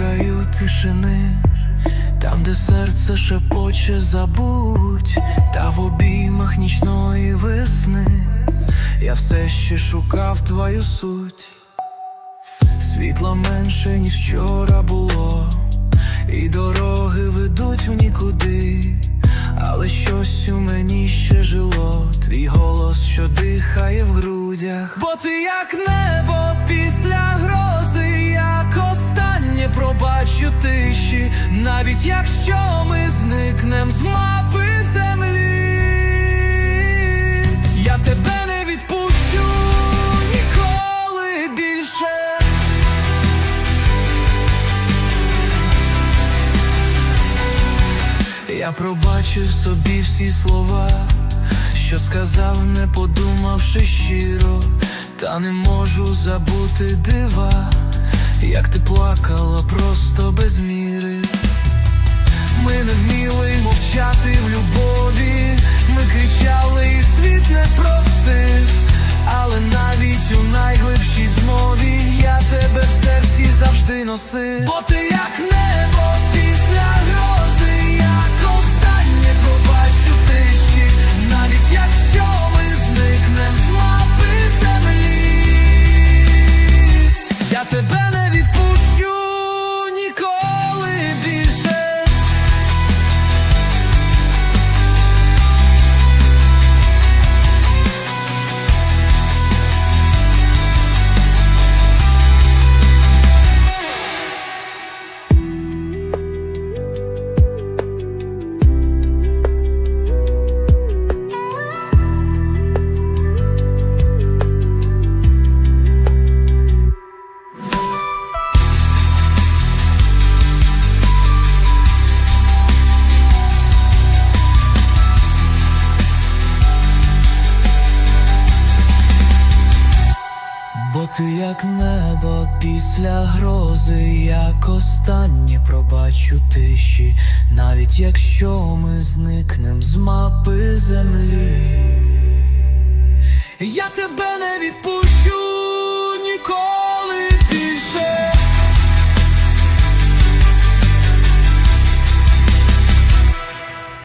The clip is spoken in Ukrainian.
краю тишини, там, де серце шепоче забуть, та в обіймах нічної весни, я все ще шукав твою суть, світла менше, ніж вчора було, і дороги ведуть в нікуди, але щось у мені ще жило, твій голос, що дихає в грудях, бо ти як небо після. Навіть якщо ми зникнем з мапи землі, я тебе не відпущу ніколи більше. Я пробачив собі всі слова, що сказав, не подумавши щиро, та не можу забути дива, як ти плакала просто без міри. Носив. Бо ти ти як небо після грози, як останнє пробачу тиші, навіть якщо ми зникнем з мапи землі, я тебе не відпущу.